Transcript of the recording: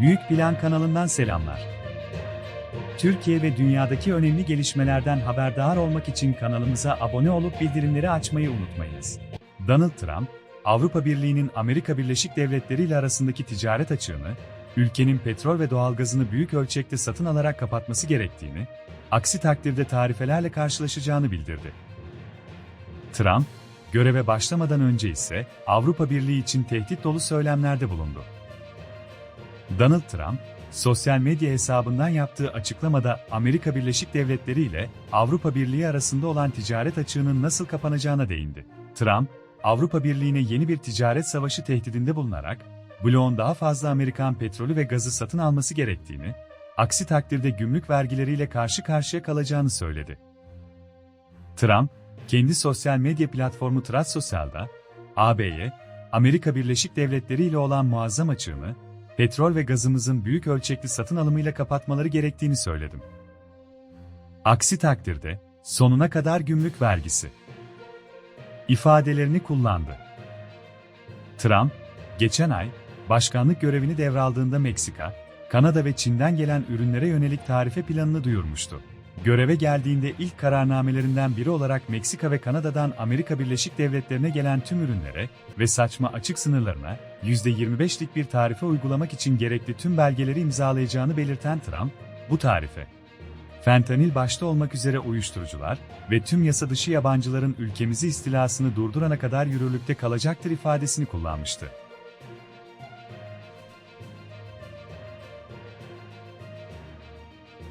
Büyük Plan kanalından selamlar. Türkiye ve dünyadaki önemli gelişmelerden haberdar olmak için kanalımıza abone olup bildirimleri açmayı unutmayınız. Donald Trump, Avrupa Birliği'nin Amerika Birleşik Devletleri ile arasındaki ticaret açığını, ülkenin petrol ve doğalgazını büyük ölçekte satın alarak kapatması gerektiğini, aksi takdirde tarifelerle karşılaşacağını bildirdi. Trump, göreve başlamadan önce ise Avrupa Birliği için tehdit dolu söylemlerde bulundu. Donald Trump, sosyal medya hesabından yaptığı açıklamada Amerika Birleşik Devletleri ile Avrupa Birliği arasında olan ticaret açığının nasıl kapanacağına değindi. Trump, Avrupa Birliği'ne yeni bir ticaret savaşı tehdidinde bulunarak, bloğun daha fazla Amerikan petrolü ve gazı satın alması gerektiğini, aksi takdirde gümrük vergileriyle karşı karşıya kalacağını söyledi. Trump, kendi sosyal medya platformu Truth Social'da, AB'ye, Amerika Birleşik Devletleri ile olan muazzam açığını, petrol ve gazımızın büyük ölçekli satın alımıyla kapatmaları gerektiğini söyledim. Aksi takdirde, sonuna kadar gümrük vergisi ifadelerini kullandı. Trump, geçen ay, başkanlık görevini devraldığında Meksika, Kanada ve Çin'den gelen ürünlere yönelik tarife planını duyurmuştu. Göreve geldiğinde ilk kararnamelerinden biri olarak Meksika ve Kanada'dan Amerika Birleşik Devletleri'ne gelen tüm ürünlere ve saçma açık sınırlarına %25'lik bir tarife uygulamak için gerekli tüm belgeleri imzalayacağını belirten Trump, bu tarife, fentanil başta olmak üzere uyuşturucular ve tüm yasa dışı yabancıların ülkemizi istilasını durdurana kadar yürürlükte kalacaktır ifadesini kullanmıştı.